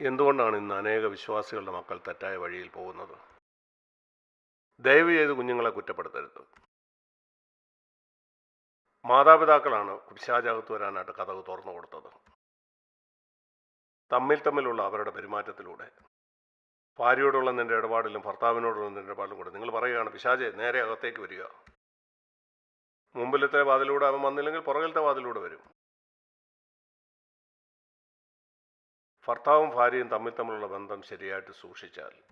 എന്തുകൊണ്ടാണ് ഇന്ന് അനേക വിശ്വാസികളുടെ മക്കൾ തെറ്റായ വഴിയിൽ പോകുന്നത്? ദയവ് ചെയ്ത് കുഞ്ഞുങ്ങളെ കുറ്റപ്പെടുത്തരുത്. മാതാപിതാക്കളാണ് പിശാചകത്ത് വരാനായിട്ട് കഥക് തുറന്നു കൊടുത്തത്. തമ്മിൽ തമ്മിലുള്ള അവരുടെ പെരുമാറ്റത്തിലൂടെ. ഭാര്യയോടുള്ള നിന്റെ ഇടപാടിലും ഭർത്താവിനോടുള്ള നിന്റെ ഇടപാടിലും കൂടെ. നിങ്ങൾ പറയുകയാണ് പിശാചെ നേരെ അകത്തേക്ക് വരിക. മുമ്പിലത്തെ വാതിലൂടെ അവൻ വന്നില്ലെങ്കിൽ പുറകിലത്തെ വാതിലൂടെ വരും. ഭർത്താവും ഭാര്യയും തമ്മിൽ തമ്മിലുള്ള ബന്ധം ശരിയായിട്ട് സൂക്ഷിച്ചാൽ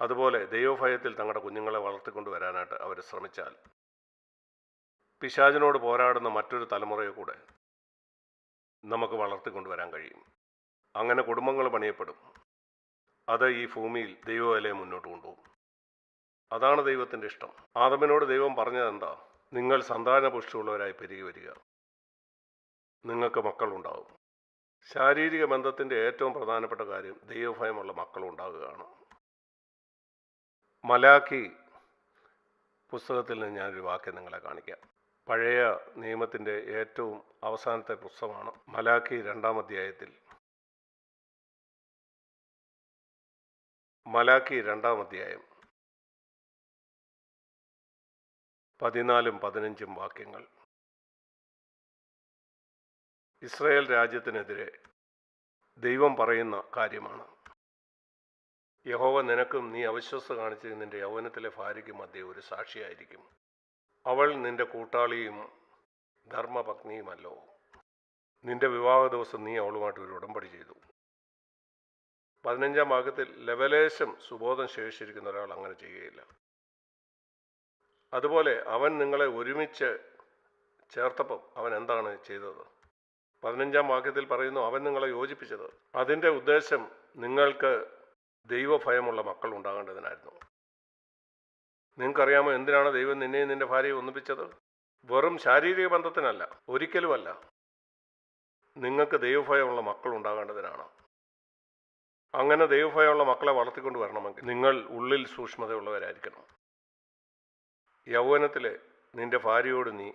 അതുപോലെ ദൈവഭയത്തിൽ തങ്ങളുടെ കുഞ്ഞുങ്ങളെ വളർത്തിക്കൊണ്ട് വരാനായിട്ട് അവർ ശ്രമിച്ചാൽ പിശാചിനോട് പോരാടുന്ന മറ്റൊരു തലമുറയെ കൂടെ നമുക്ക് വളർത്തിക്കൊണ്ടുവരാൻ കഴിയും. അങ്ങനെ കുടുംബങ്ങൾ പണിയപ്പെടും. അത് ഈ ഭൂമിയിൽ ദൈവവിലയെ മുന്നോട്ട് കൊണ്ടുപോകും. അതാണ് ദൈവത്തിന്റെ ഇഷ്ടം. ആദമിനോട് ദൈവം പറഞ്ഞതെന്താ? നിങ്ങൾ സന്താനപുഷ്ടിയുള്ളവരായി പെരുകി വരിക. നിങ്ങൾക്ക് മക്കളുണ്ടാവും. ശാരീരിക ബന്ധത്തിന്റെ ഏറ്റവും പ്രധാനപ്പെട്ട കാര്യം ദൈവഭയമുള്ള മക്കളുണ്ടാകുകയാണ്. മലാഖി പുസ്തകത്തിൽ നിന്ന് ഞാനൊരു വാക്യം നിങ്ങളെ കാണിക്കാം. പഴയ നിയമത്തിന്റെ ഏറ്റവും അവസാനത്തെ പുസ്തകമാണ് മലാഖി രണ്ടാം അധ്യായത്തിൽ. മലാഖി രണ്ടാം അധ്യായം. പതിനാലും പതിനഞ്ചും വാക്യങ്ങൾ. ഇസ്രയേൽ രാജ്യത്തിനെതിരെ ദൈവം പറയുന്ന കാര്യമാണ്. യഹോവ നിനക്കും നീ അവിശ്വസ്ത കാണിച്ച് നിന്റെ യൗവനത്തിലെ ഭാര്യയ്ക്ക് മധ്യേ ഒരു സാക്ഷിയായിരിക്കും. അവൾ നിന്റെ കൂട്ടാളിയും ധർമ്മപത്നിയുമല്ലോ. നിന്റെ വിവാഹ ദിവസം നീ അവളുമായിട്ട് ഒരു ഉടമ്പടി ചെയ്തു. പതിനഞ്ചാം ഭാഗത്തിൽ ലവലേശം സുബോധം ശേഷിച്ചിരിക്കുന്ന ഒരാൾ അങ്ങനെ ചെയ്യുകയില്ല. അതുപോലെ അവൻ നിങ്ങളെ ഒരുമിച്ച് ചേർത്തപ്പം അവൻ എന്താണ് ചെയ്തത്? പതിനഞ്ചാം വാക്യത്തിൽ പറയുന്നു അവൻ നിങ്ങളെ യോജിപ്പിച്ചത്. അതിന്റെ ഉദ്ദേശം നിങ്ങൾക്ക് ദൈവഭയമുള്ള മക്കൾ ഉണ്ടാകേണ്ടതിനായിരുന്നു. നിങ്ങൾക്കറിയാമോ എന്തിനാണ് ദൈവം നിന്നെയും നിന്റെ ഭാര്യയെ ഒന്നിപ്പിച്ചത്? വെറും ശാരീരിക ബന്ധത്തിനല്ല ഒരിക്കലുമല്ല. നിങ്ങൾക്ക് ദൈവഭയമുള്ള മക്കൾ ഉണ്ടാകേണ്ടതിനാണ്. അങ്ങനെ ദൈവഭയമുള്ള മക്കളെ വളർത്തിക്കൊണ്ട് വരണമെങ്കിൽ നിങ്ങൾ ഉള്ളിൽ സൂക്ഷ്മതയുള്ളവരായിരിക്കണം. യൗവനത്തിലെ നിന്റെ ഭാര്യയോട് നീ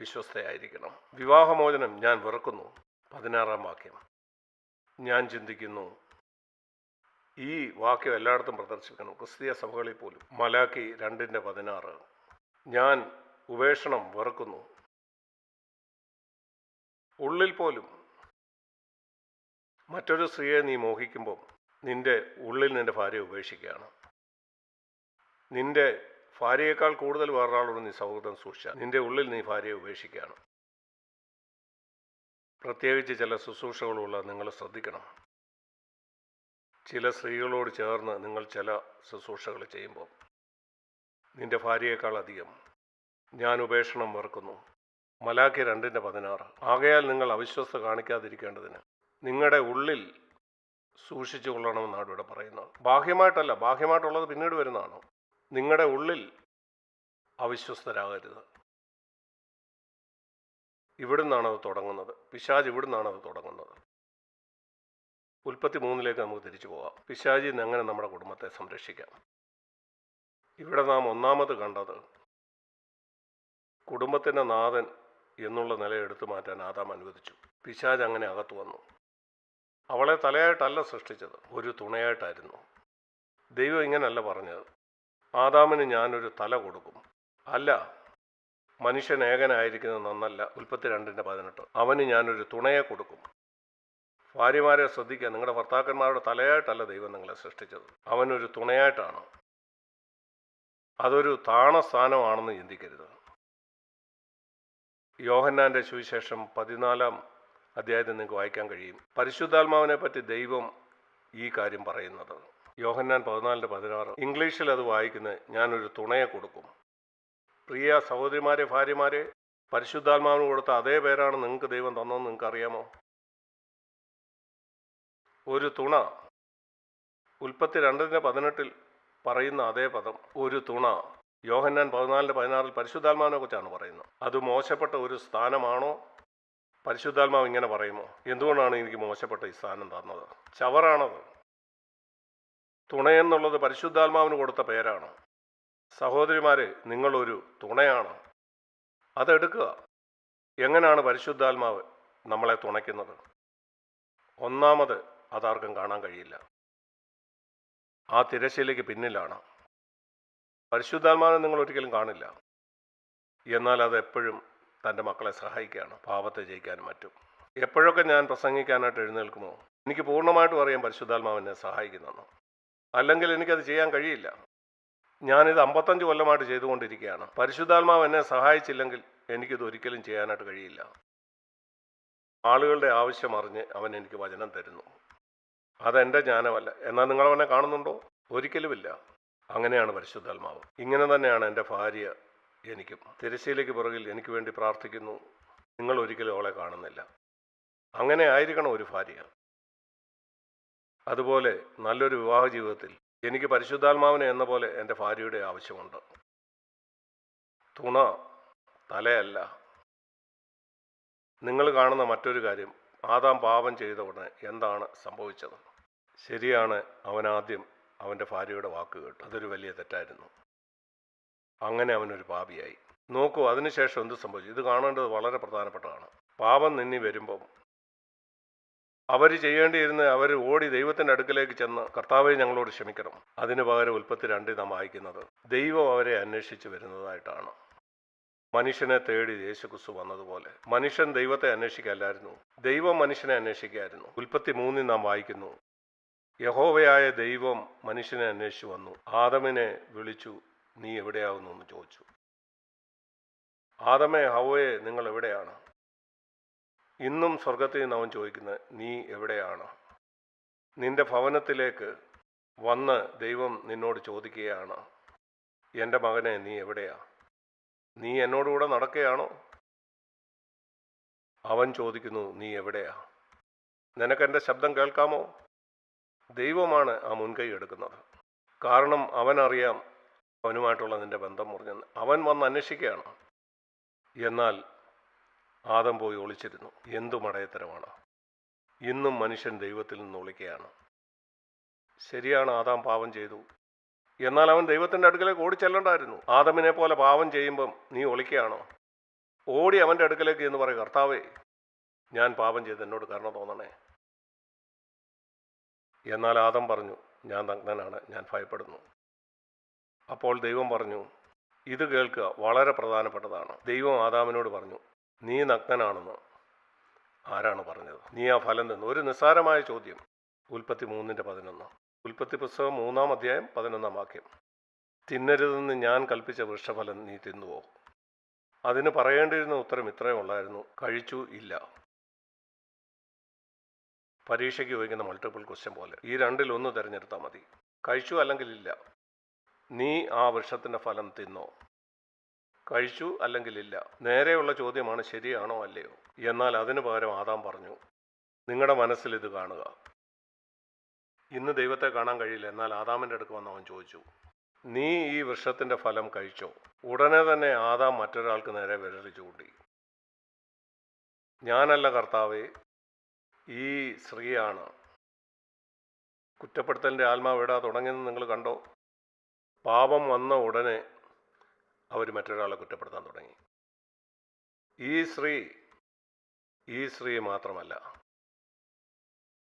വിശ്വസ്തയായിരിക്കണം. വിവാഹമോചനം ഞാൻ വെറുക്കുന്നു. പതിനാറാം വാക്യം. ഞാൻ ചിന്തിക്കുന്നു ഈ വാക്യം എല്ലായിടത്തും പ്രദർശിപ്പിക്കണം. ക്രിസ്തീയ സഭകളിൽ പോലും. മലാക്കി രണ്ടിന്റെ പതിനാറ്. ഞാൻ ഉപേക്ഷണം വെറുക്കുന്നു. ഉള്ളിൽ പോലും. മറ്റൊരു സ്ത്രീയെ നീ മോഹിക്കുമ്പോൾ നിന്റെ ഉള്ളിൽ നിന്റെ ഭാര്യ ഉപേക്ഷിക്കുകയാണ്. നിന്റെ ഭാര്യയേക്കാൾ കൂടുതൽ വേറൊരാളോട് നീ സൗഹൃദം സൂക്ഷിച്ചാൽ നിന്റെ ഉള്ളിൽ നീ ഭാര്യയെ ഉപേക്ഷിക്കുകയാണ്. പ്രത്യേകിച്ച് ചില ശുശ്രൂഷകളുള്ള നിങ്ങൾ ശ്രദ്ധിക്കണം. ചില സ്ത്രീകളോട് ചേർന്ന് നിങ്ങൾ ചില ശുശ്രൂഷകൾ ചെയ്യുമ്പോൾ നിന്റെ ഭാര്യയേക്കാൾ അധികം ഞാൻ ഉപേക്ഷണം വെറുക്കുന്നു. മലാഖി രണ്ടിന്റെ പതിനാറ്. ആകയാൽ നിങ്ങൾ അവിശ്വസ്ത കാണിക്കാതിരിക്കേണ്ടതിന് നിങ്ങളുടെ ഉള്ളിൽ സൂക്ഷിച്ചു കൊള്ളണമെന്നാണ് ഇവിടെ പറയുന്നത്. ബാഹ്യമായിട്ടല്ല ബാഹ്യമായിട്ടുള്ളത് പിന്നീട് വരുന്നതാണ്. നിങ്ങളുടെ ഉള്ളിൽ അവിശ്വസ്തരാകരുത്. ഇവിടുന്നാണ് അത് തുടങ്ങുന്നത്. പിശാജ് ഇവിടുന്നാണ് അത് തുടങ്ങുന്നത്. ഉൽപ്പത്തി മൂന്നിലേക്ക് നമുക്ക് തിരിച്ചു പോകാം. പിശാജിൽ നിന്ന് എങ്ങനെ നമ്മുടെ കുടുംബത്തെ സംരക്ഷിക്കാം? ഇവിടെ നാം ഒന്നാമത് കണ്ടത് കുടുംബത്തിന്റെ നാഥൻ എന്നുള്ള നില എടുത്തു മാറ്റാൻ ആദാം അനുവദിച്ചു. പിശാജ് അങ്ങനെ അകത്തു വന്നു. അവളെ തലയായിട്ടല്ല സൃഷ്ടിച്ചത്. ഒരു തുണയായിട്ടായിരുന്നു. ദൈവം ഇങ്ങനല്ല പറഞ്ഞത്. ആദാമിന് ഞാനൊരു തല കൊടുക്കും. അല്ല മനുഷ്യൻ ഏകനായിരിക്കുന്നത് നന്നല്ല. ഉൽപ്പത്തി രണ്ടിന്റെ പതിനെട്ട്. അവന് ഞാനൊരു തുണയെ കൊടുക്കും. ഭാര്യമാരെ ശ്രദ്ധിക്കുക. നിങ്ങളുടെ ഭർത്താക്കന്മാരുടെ തലയായിട്ടല്ല ദൈവം നിങ്ങളെ സൃഷ്ടിച്ചത്. അവനൊരു തുണയായിട്ടാണ്. അതൊരു താണസ്ഥാനമാണെന്ന് ചിന്തിക്കരുത്. യോഹന്നാന്റെ സുവിശേഷം പതിനാലാം അധ്യായത്തിൽ നിങ്ങൾക്ക് വായിക്കാൻ കഴിയും. പരിശുദ്ധാത്മാവിനെ പറ്റി ദൈവം ഈ കാര്യം പറയുന്നത്. യോഹന്നാൻ പതിനാലിന്റെ പതിനാറ്. ഇംഗ്ലീഷിൽ അത് വായിക്കുന്നത് ഞാനൊരു തുണയെ കൊടുക്കും. പ്രിയ സഹോദരിമാരെ ഭാര്യമാരെ പരിശുദ്ധാത്മാവിന് കൊടുത്ത അതേ പേരാണ് നിങ്ങൾക്ക് ദൈവം തന്നതെന്ന് നിങ്ങൾക്ക് അറിയാമോ ഒരു തുണ. ഉൽപ്പത്തി രണ്ടിന്റെ പതിനെട്ടിൽ പറയുന്ന അതേ പദം. ഒരു തുണ. യോഹന്നാൻ പതിനാലിന്റെ പതിനാറിൽ പരിശുദ്ധാത്മാവിനെ കുറിച്ചാണ് പറയുന്നത്. അത് മോശപ്പെട്ട ഒരു സ്ഥാനമാണോ? പരിശുദ്ധാത്മാവ് ഇങ്ങനെ പറയുമോ? എന്തുകൊണ്ടാണ് എനിക്ക് മോശപ്പെട്ട ഈ സ്ഥാനം തന്നത്? ചവറാണത്. തുണയെന്നുള്ളത് പരിശുദ്ധാത്മാവിന് കൊടുത്ത പേരാണ്. സഹോദരിമാരെ നിങ്ങളൊരു തുണയാണ്. അതെടുക്കുക എങ്ങനെയാണ് പരിശുദ്ധാത്മാവ് നമ്മളെ തുണയ്ക്കുന്നത്? ഒന്നാമത് അതാർക്കും കാണാൻ കഴിയില്ല. ആ തിരശ്ശീലയ്ക്ക് പിന്നിലാണ്. പരിശുദ്ധാത്മാവിനെ നിങ്ങൾ ഒരിക്കലും കാണില്ല. എന്നാൽ അത് എപ്പോഴും തന്റെ മക്കളെ സഹായിക്കുകയാണ്. പാപത്തെ ജയിക്കാനും മറ്റും. എപ്പോഴൊക്കെ ഞാൻ പ്രസംഗിക്കാനായിട്ട് എഴുന്നേൽക്കുമോ? എനിക്ക് പൂർണമായിട്ടും അറിയാം പരിശുദ്ധാത്മാവിനെ സഹായിക്കുന്നെന്ന്. അല്ലെങ്കിൽ എനിക്കത് ചെയ്യാൻ കഴിയില്ല. ഞാനിത് അമ്പത്തഞ്ച് കൊല്ലമായിട്ട് ചെയ്തുകൊണ്ടിരിക്കുകയാണ്. പരിശുദ്ധാത്മാവ് എന്നെ സഹായിച്ചില്ലെങ്കിൽ എനിക്കിത് ഒരിക്കലും ചെയ്യാനായിട്ട് കഴിയില്ല. ആളുകളുടെ ആവശ്യം അറിഞ്ഞ് അവൻ എനിക്ക് വചനം തരുന്നു. അതെന്റെ ജ്ഞാനമല്ല. എന്നാൽ നിങ്ങൾ അവനെ കാണുന്നുണ്ടോ? ഒരിക്കലുമില്ല. അങ്ങനെയാണ് പരിശുദ്ധാത്മാവ്. ഇങ്ങനെ തന്നെയാണ് എന്റെ ഭാര്യ എനിക്കും. തിരശ്ശീലയ്ക്ക് പുറകിൽ എനിക്ക് വേണ്ടി പ്രാർത്ഥിക്കുന്നു. നിങ്ങൾ ഒരിക്കലും അവളെ കാണുന്നില്ല. അങ്ങനെ ആയിരിക്കണം ഒരു ഭാര്യ. അതുപോലെ നല്ലൊരു വിവാഹ ജീവിതത്തിൽ എനിക്ക് പരിശുദ്ധാത്മാവിനെ എന്ന പോലെ എന്റെ ഭാര്യയുടെ ആവശ്യമുണ്ട്. തുണ തലയല്ല. നിങ്ങൾ കാണുന്ന മറ്റൊരു കാര്യം ആദാം പാപം ചെയ്ത ഉടനെ എന്താണ് സംഭവിച്ചത്? ശരിയാണ് അവൻ ആദ്യം അവന്റെ ഭാര്യയുടെ വാക്ക് കേട്ടു. അതൊരു വലിയ തെറ്റായിരുന്നു. അങ്ങനെ അവനൊരു പാപിയായി. നോക്കൂ അതിനുശേഷം എന്ത് സംഭവിച്ചു? ഇത് കാണേണ്ടത് വളരെ പ്രധാനപ്പെട്ടതാണ്. പാപം നിന്നി വരുമ്പം അവർ ചെയ്യേണ്ടിയിരുന്ന അവർ ഓടി ദൈവത്തിന്റെ അടുക്കലേക്ക് ചെന്ന് കർത്താവെ ഞങ്ങളോട് ക്ഷമിക്കണം. അതിന് പകരം ഉൽപ്പത്തി രണ്ടിൽ നാം വായിക്കുന്നത് ദൈവം അവരെ അന്വേഷിച്ച് വരുന്നതായിട്ടാണ്. മനുഷ്യനെ തേടി യേശുക്രിസ്തു വന്നതുപോലെ മനുഷ്യൻ ദൈവത്തെ അന്വേഷിക്കല്ലായിരുന്നു ദൈവം മനുഷ്യനെ അന്വേഷിക്കായിരുന്നു ഉൽപ്പത്തി മൂന്നിൽ നാം വായിക്കുന്നു യഹോവയായ ദൈവം മനുഷ്യനെ അന്വേഷിച്ചു വന്നു ആദമിനെ വിളിച്ചു നീ എവിടെയാവുന്നു? എന്ന് ചോദിച്ചു. ആദമേ ഹവയെ നിങ്ങൾ എവിടെയാണ്? ഇന്നും സ്വർഗത്തിൽ നിന്ന് അവൻ ചോദിക്കുന്നത് നീ എവിടെയാണ്? നിന്റെ ഭവനത്തിലേക്ക് വന്ന് ദൈവം നിന്നോട് ചോദിക്കുകയാണ്? എന്റെ മകനെ നീ എവിടെയാ? നീ എന്നോടുകൂടെ നടക്കുകയാണോ? അവൻ ചോദിക്കുന്നു നീ എവിടെയാ? നിനക്ക് എന്റെ ശബ്ദം കേൾക്കാമോ? ദൈവമാണ് ആ മുൻകൈ എടുക്കുന്നത്. കാരണം അവനറിയാം അവനുമായിട്ടുള്ള നിന്റെ ബന്ധം മുറിഞ്ഞെന്ന്. അവൻ വന്ന് അന്വേഷിക്കുകയാണ്? എന്നാൽ ആദം പോയി ഒളിച്ചിരുന്നു. എന്തു മടയത്തരമാണ്? ഇന്നും മനുഷ്യൻ ദൈവത്തിൽ നിന്ന് ഒളിക്കുകയാണ്. ശരിയാണ് ആദാം പാപം ചെയ്തു. എന്നാൽ അവൻ ദൈവത്തിന്റെ അടുക്കലേക്ക് ഓടി ചെല്ലണ്ടായിരുന്നു. ആദമിനെ പോലെ പാപം ചെയ്യുമ്പം നീ ഒളിക്കുകയാണോ? ഓടി അവന്റെ അടുക്കലേക്ക് എന്ന് പറയും കർത്താവേ ഞാൻ പാപം ചെയ്ത് എന്നോട് കരുണ തോന്നണേ. എന്നാൽ ആദം പറഞ്ഞു ഞാൻ നഗ്നനാണ് ഞാൻ ഭയപ്പെടുന്നു. അപ്പോൾ ദൈവം പറഞ്ഞു ഇത് കേൾക്കുക വളരെ പ്രധാനപ്പെട്ടതാണ്. ദൈവം ആദാമിനോട് പറഞ്ഞു നീ നഗ്നനാണെന്ന് ആരാണ് പറഞ്ഞത്? നീ ആ ഫലം തന്നു. ഒരു നിസ്സാരമായ ചോദ്യം. ഉൽപ്പത്തി മൂന്നിന്റെ പതിനൊന്ന്. ഉൽപ്പത്തി പുസ്തകം മൂന്നാം അധ്യായം പതിനൊന്നാം വാക്യം. തിന്നരുതെന്ന് ഞാൻ കൽപ്പിച്ച വൃക്ഷഫലം നീ തിന്നുവോ? അതിന് പറയേണ്ടിയിരുന്ന ഉത്തരം ഇത്രയും ഉള്ളായിരുന്നു. കഴിച്ചു ഇല്ല. പരീക്ഷയ്ക്ക് ചോദിക്കുന്ന മൾട്ടിപ്പിൾ ക്വസ്റ്റ്യൻ പോലെ. ഈ രണ്ടിൽ ഒന്ന് തിരഞ്ഞെടുത്താൽ മതി. കഴിച്ചു അല്ലെങ്കിൽ ഇല്ല. നീ ആ വൃക്ഷത്തിന്റെ ഫലം തിന്നോ? കഴിച്ചു അല്ലെങ്കിൽ ഇല്ല? നേരെയുള്ള ചോദ്യമാണ് ശരിയാണോ അല്ലയോ? എന്നാൽ അതിനു പകരം ആദാം പറഞ്ഞു നിങ്ങളുടെ മനസ്സിൽ ഇത് കാണുക. ഇന്ന് ദൈവത്തെ കാണാൻ കഴിയില്ല. എന്നാൽ ആദാമിന്റെ അടുക്ക് വന്ന് അവൻ ചോദിച്ചു നീ ഈ വൃക്ഷത്തിന്റെ ഫലം കഴിച്ചോ? ഉടനെ തന്നെ ആദാം മറ്റൊരാൾക്ക് നേരെ വിരൽ ചൂണ്ടി ഞാനല്ല കർത്താവേ ഈ സ്ത്രീയാണ്. കുറ്റപ്പെടുത്തലിന്റെ ആത്മാവ് എവിടാ? തുടങ്ങിയെന്ന് നിങ്ങൾ കണ്ടോ? പാപം വന്ന ഉടനെ അവർ മറ്റൊരാളെ കുറ്റപ്പെടുത്താൻ തുടങ്ങി. ഈ സ്ത്രീ ഈ സ്ത്രീ മാത്രമല്ല.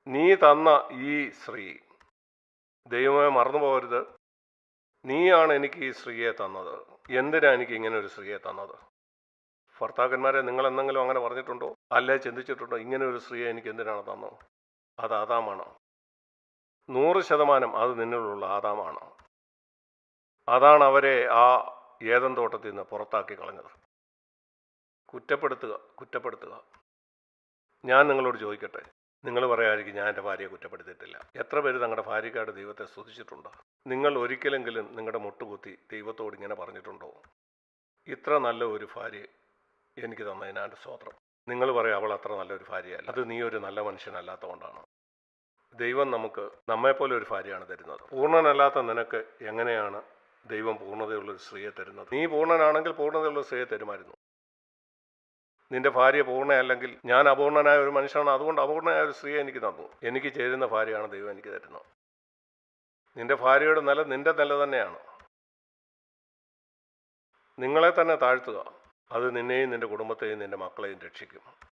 നീ തന്ന ഈ സ്ത്രീ ദൈവമേ മറന്നു പോകരുത്. നീയാണ് എനിക്ക് ഈ സ്ത്രീയെ തന്നത്. എന്തിനാ എനിക്ക് ഇങ്ങനെ ഒരു സ്ത്രീയെ തന്നത്? ഭർത്താക്കന്മാരെ നിങ്ങൾ എന്തെങ്കിലും അങ്ങനെ പറഞ്ഞിട്ടുണ്ടോ? അല്ലേ ചിന്തിച്ചിട്ടുണ്ടോ? ഇങ്ങനെ ഒരു സ്ത്രീയെ എനിക്ക് എന്തിനാണ് തന്നത്? അത് ആദാമാണ്. നൂറ് ശതമാനം അത് നിന്നിലുള്ള ആദാമാണ്. അതാണ് അവരെ ആ ഏതൻ തോട്ടത്തിൽ നിന്ന് പുറത്താക്കി കളഞ്ഞത്. കുറ്റപ്പെടുത്തുക കുറ്റപ്പെടുത്തുക. ഞാൻ നിങ്ങളോട് ചോദിക്കട്ടെ. നിങ്ങൾ പറയായിരിക്കും ഞാൻ എന്റെ ഭാര്യയെ കുറ്റപ്പെടുത്തിയിട്ടില്ല. എത്ര പേര് തങ്ങളുടെ ഭാര്യക്കാരുടെ ദൈവത്തെ സ്തുതിച്ചിട്ടുണ്ട്? നിങ്ങൾ ഒരിക്കലെങ്കിലും നിങ്ങളുടെ മുട്ടുകുത്തി ദൈവത്തോട് ഇങ്ങനെ പറഞ്ഞിട്ടുണ്ടോ? ഇത്ര നല്ല ഒരു ഭാര്യ എനിക്ക് തന്നതിനാന്റെ സ്തോത്രം. നിങ്ങൾ പറയും അവൾ അത്ര നല്ലൊരു ഭാര്യയല്ല. അത് നീ ഒരു നല്ല മനുഷ്യനല്ലാത്തതുകൊണ്ടാണ്. ദൈവം നമുക്ക് നമ്മെപ്പോലെ ഒരു ഭാര്യയാണ് തരുന്നത്. പൂർണനല്ലാത്ത നിനക്ക് എങ്ങനെയാണ് ദൈവം പൂർണതയുള്ള ഒരു സ്ത്രീയെ തരുന്നത്. നീ പൂർണനാണെങ്കിൽ പൂർണതയുള്ള സ്ത്രീയെ തരുമായിരുന്നു. നിന്റെ ഭാര്യ പൂർണയല്ലെങ്കിൽ ഞാൻ അപൂർണനായ ഒരു മനുഷ്യനാണ്. അതുകൊണ്ട് അപൂർണനായ ഒരു സ്ത്രീയെ എനിക്ക് തന്നു. എനിക്ക് ചേരുന്ന ഭാര്യയാണ് ദൈവം എനിക്ക് തരുന്നത്. നിന്റെ ഭാര്യയുടെ നില നിന്റെ നില തന്നെയാണ്. നിങ്ങളെ തന്നെ താഴ്ത്തുക. അത് നിന്നെയും നിന്റെ കുടുംബത്തെയും നിന്റെ മക്കളെയും രക്ഷിക്കും.